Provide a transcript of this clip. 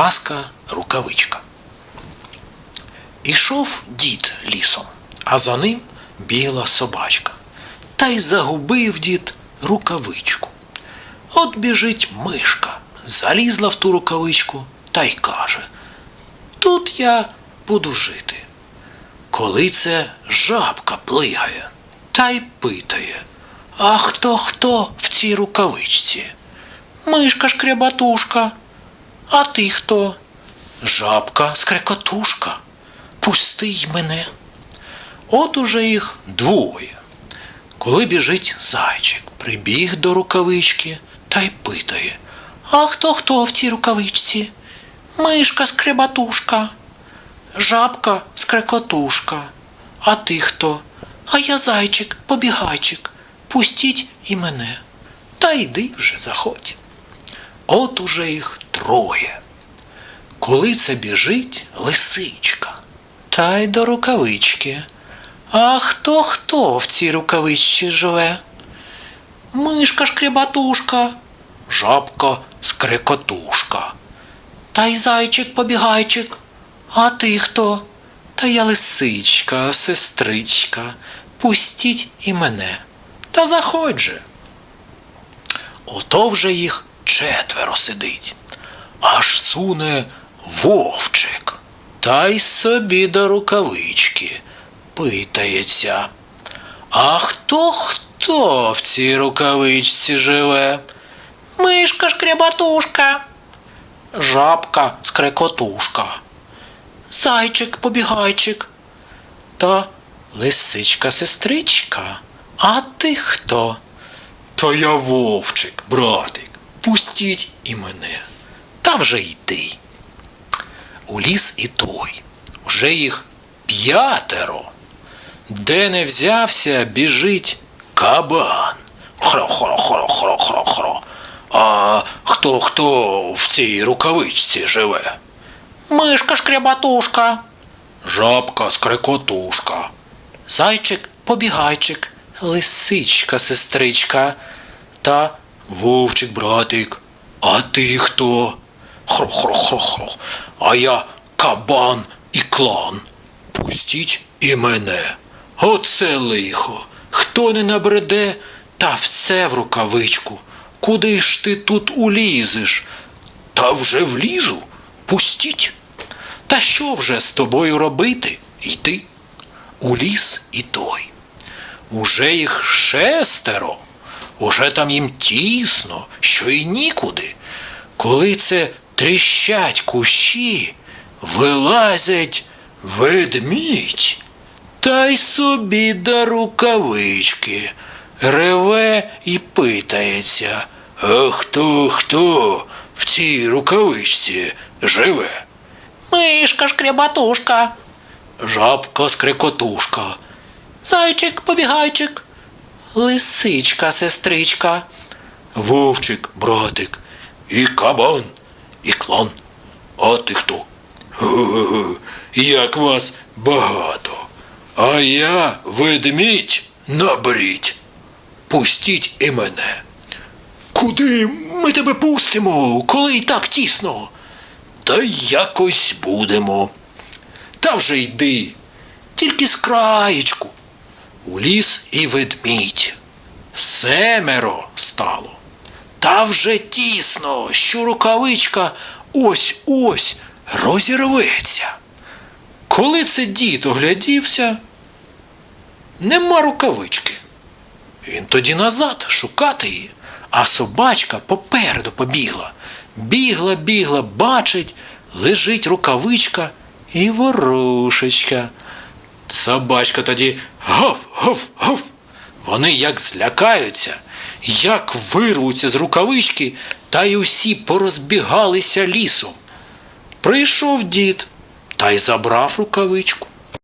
Казка рукавичка. Ішов дід лісом, а за ним бігла собачка. Та й загубив дід рукавичку. От біжить мишка, залізла в ту рукавичку та й каже: Тут я буду жити. Коли це жабка плигає та й питає, а хто хто в цій рукавичці? Мишка шкрябатушка. А ти хто? Жабка скрекотушка. Пусти й мене. От уже їх двоє. Коли біжить зайчик, прибіг до рукавички та й питає А хто хто в цій рукавичці? Мишка скребатушка, жабка скрекотушка. А ти хто? А я зайчик, побігайчик. Пустіть і мене. Та йди вже заходь. От уже їх троє. Коли це біжить лисичка, та й до рукавички. А хто хто в цій рукавичці живе? Мишка шкребатушка, жабка скрекотушка. Та й зайчик побігайчик. А ти хто? Та я лисичка, сестричка. Пустіть і мене. Та заходь же. Ото вже їх четверо сидить. Аж суне вовчик. Та й собі до рукавички питається. А хто хто в цій рукавичці живе? Мишка шкрябатушка, жабка скрекотушка, зайчик побігайчик та лисичка сестричка. А ти хто? То я вовчик, братик, пустіть і мене. Та вже йди. У ліс і той. Вже їх п'ятеро. Де не взявся, біжить кабан. Хро-хро-хро-хро-хро-хро. А хто хто в цій рукавичці живе? Мишка шкрябатушка, жабка скрекотушка, зайчик побігайчик, лисичка сестричка та вовчик братик. А ти хто? Хро-хро-хро-хро. А я кабан і клан. Пустіть і мене. Оце лихо. Хто не набреде, та все в рукавичку. Куди ж ти тут улізеш? Та вже влізу. Пустіть. Та що вже з тобою робити? Йди. У ліс і той. Уже їх шестеро. Уже там їм тісно, що й нікуди. Коли це тріщать кущі, вилазять ведмідь. Та й собі до рукавички. Реве і питається, а хто хто в цій рукавичці живе? Мишка шкрябатушка, жабка скрекотушка, зайчик побігайчик, лисичка сестричка, вовчик братик, і кабан, і клан. А ти хто? Ге-ге-ге, як вас багато. А я ведмідь наберіть. Пустіть і мене. Куди ми тебе пустимо, коли й так тісно? Та якось будемо. Та вже йди, тільки з краєчку. У ліс і ведмідь. Семеро стало. Та вже тісно, що рукавичка ось ось розірветься. Коли це дід оглядівся, нема рукавички. Він тоді назад шукати її, а собачка попереду побігла. Бігла, бігла, бачить, лежить рукавичка і ворушечка. Собачка тоді гав, гав, гав. Вони як злякаються, як вирвуться з рукавички, та й усі порозбігалися лісом. Прийшов дід та й забрав рукавичку.